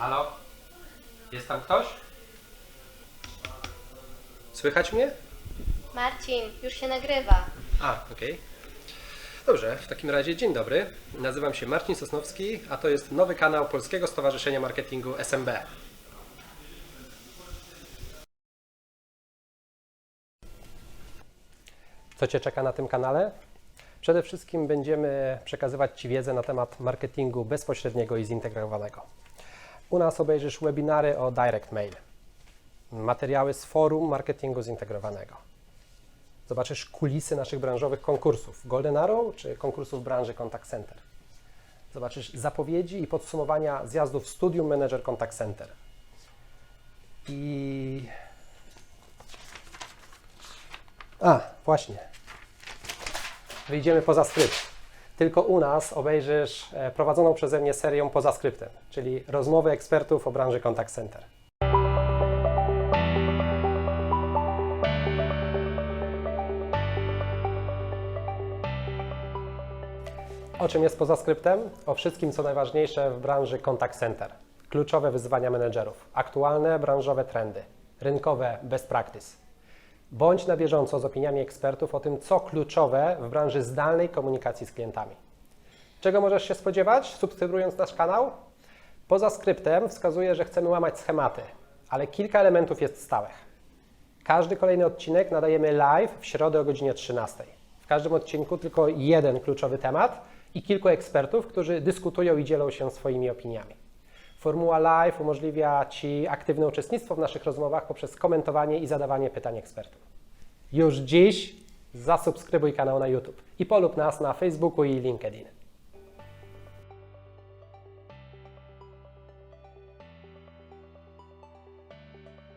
Halo? Jest tam ktoś? Słychać mnie? Marcin, już się nagrywa. A, okej. Dobrze, w takim razie dzień dobry. Nazywam się Marcin Sosnowski, a to jest nowy kanał Polskiego Stowarzyszenia Marketingu SMB. Co Cię czeka na tym kanale? Przede wszystkim będziemy przekazywać Ci wiedzę na temat marketingu bezpośredniego i zintegrowanego. U nas obejrzysz webinary o Direct Mail, materiały z forum marketingu zintegrowanego. Zobaczysz kulisy naszych branżowych konkursów Golden Arrow czy konkursów branży Contact Center. Zobaczysz zapowiedzi i podsumowania zjazdów Studium Manager Contact Center. I. A, właśnie. Wyjdziemy poza skrypt. Tylko u nas obejrzysz e, prowadzoną przeze mnie serię poza skryptem, czyli rozmowy ekspertów o branży Contact Center. O czym jest poza skryptem? O wszystkim, co najważniejsze w branży contact center. Kluczowe wyzwania menedżerów, aktualne branżowe trendy, rynkowe best practice. Bądź na bieżąco z opiniami ekspertów o tym, co kluczowe w branży zdalnej komunikacji z klientami. Czego możesz się spodziewać, subskrybując nasz kanał? Poza skryptem wskazuje, że chcemy łamać schematy, ale kilka elementów jest stałych. Każdy kolejny odcinek nadajemy live w środę o godzinie 13. W każdym odcinku tylko jeden kluczowy temat i kilku ekspertów, którzy dyskutują i dzielą się swoimi opiniami. Formuła live umożliwia Ci aktywne uczestnictwo w naszych rozmowach poprzez komentowanie i zadawanie pytań ekspertom. Już dziś zasubskrybuj kanał na YouTube i polub nas na Facebooku i LinkedIn.